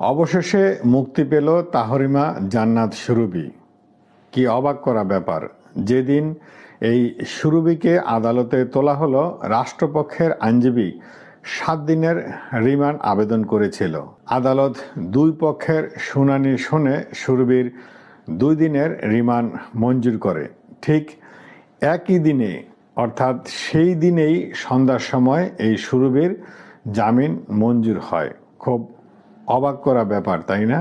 অবশেষে মুক্তি পেল তাহরিমা জান্নাত সুরুবি কি অবাক করা ব্যাপার, যেদিন এই সুরুবিকে আদালতে তোলা হলো, রাষ্ট্রপক্ষের আইনজীবী সাত দিনের রিমান্ড আবেদন করেছিল। আদালত দুই পক্ষের শুনানি শুনে সুরবির দুই দিনের রিমান্ড মঞ্জুর করে। ঠিক একই দিনে, অর্থাৎ সেই দিনেই সন্ধ্যার সময় এই সুরবির জামিন মঞ্জুর হয়। খুব অবাক করা ব্যাপার, তাই না?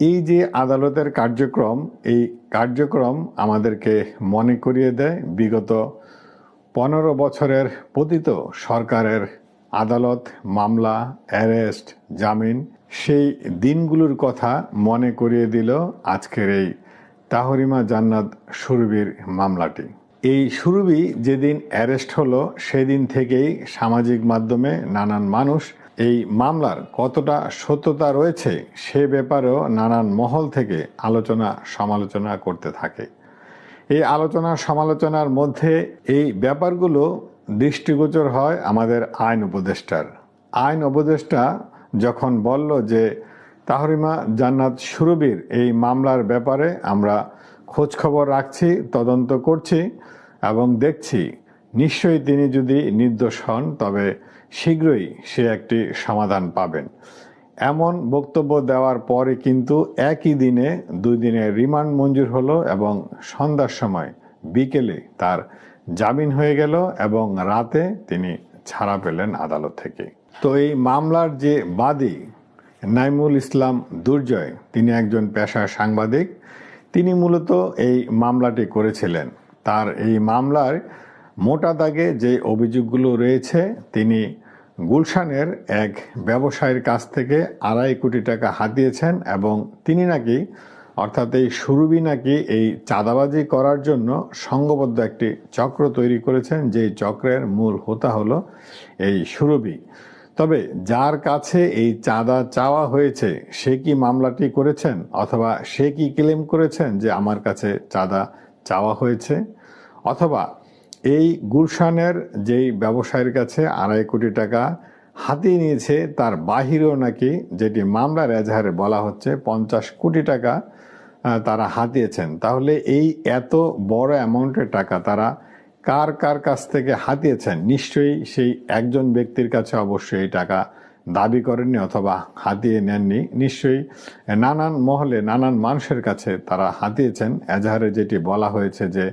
এই যে আদালতের কার্যক্রম, এই কার্যক্রম আমাদেরকে মনে করিয়ে দেয়, বিগত পনেরো বছরের পতিত সরকারের আদালত, মামলা, অ্যারেস্ট, জামিন, সেই দিনগুলোর কথা মনে করিয়ে দিল আজকের এই তাহরিমা জান্নাত সুরবির মামলাটি। এই সুরবি যেদিন অ্যারেস্ট হলো, সেদিন থেকেই সামাজিক মাধ্যমে নানান মানুষ এই মামলার কতটা সত্যতা রয়েছে সে ব্যাপারেও নানান মহল থেকে আলোচনা সমালোচনা করতে থাকে। এই আলোচনা সমালোচনার মধ্যে এই ব্যাপারগুলো দৃষ্টিগোচর হয় আমাদের আইন উপদেষ্টার। আইন উপদেষ্টা যখন বলল যে, তাহরিমা জান্নাত সুরবির এই মামলার ব্যাপারে আমরা খোঁজ খবর রাখছি, তদন্ত করছি এবং দেখছি নিশ্চয়ই তিনি যদি নির্দোষ হন, তবে শীঘ্রই সে একটি সমাধান পাবেন। এমন বক্তব্য দেওয়ার পরে কিন্তু একই দিনে দুই দিনের রিমান্ড মঞ্জুর হলো এবং সন্ধ্যার সময় বিকেলে তার জামিন হয়ে গেল এবং রাতে তিনি ছাড়া পেলেন আদালত থেকে। তো এই মামলার যে বাদী নাইমুল ইসলাম দুর্জয়, তিনি একজন পেশার সাংবাদিক, তিনি মূলত এই মামলাটি করেছিলেন। তার এই মামলার মোটা দাগে যে অভিযোগগুলো রয়েছে, তিনি গুলশানের এক ব্যবসায়ীর কাছ থেকে আড়াই কোটি টাকা হাতিয়েছেন এবং তিনি নাকি, অর্থাৎ এই সুরুবি নাকি এই চাঁদাবাজি করার জন্য সংঘবদ্ধ একটি চক্র তৈরি করেছেন, যেই চক্রের মূল হোতা হলো এই সুরবি তবে যার কাছে এই চাঁদা চাওয়া হয়েছে, সে কি মামলাটি করেছেন অথবা সে কি ক্লেম করেছেন যে আমার কাছে চাঁদা চাওয়া হয়েছে? অথবা এই গুলশানের যেই ব্যবসায়ীর কাছে আড়াই কোটি টাকা হাতিয়ে নিয়েছে, তার বাহিরেও নাকি যেটি মামলার এজাহারে বলা হচ্ছে, পঞ্চাশ কোটি টাকা তারা হাতিয়েছেন। তাহলে এই এত বড় অ্যামাউন্টের টাকা তারা কার কার কাছ থেকে হাতিয়েছেন? নিশ্চয়ই সেই একজন ব্যক্তির কাছে অবশ্যই এই টাকা দাবি করেননি অথবা হাতিয়ে নেননি। নিশ্চয়ই নানান মহলে, নানান মানুষের কাছে তারা হাতিয়েছেন। এজাহারে যেটি বলা হয়েছে যে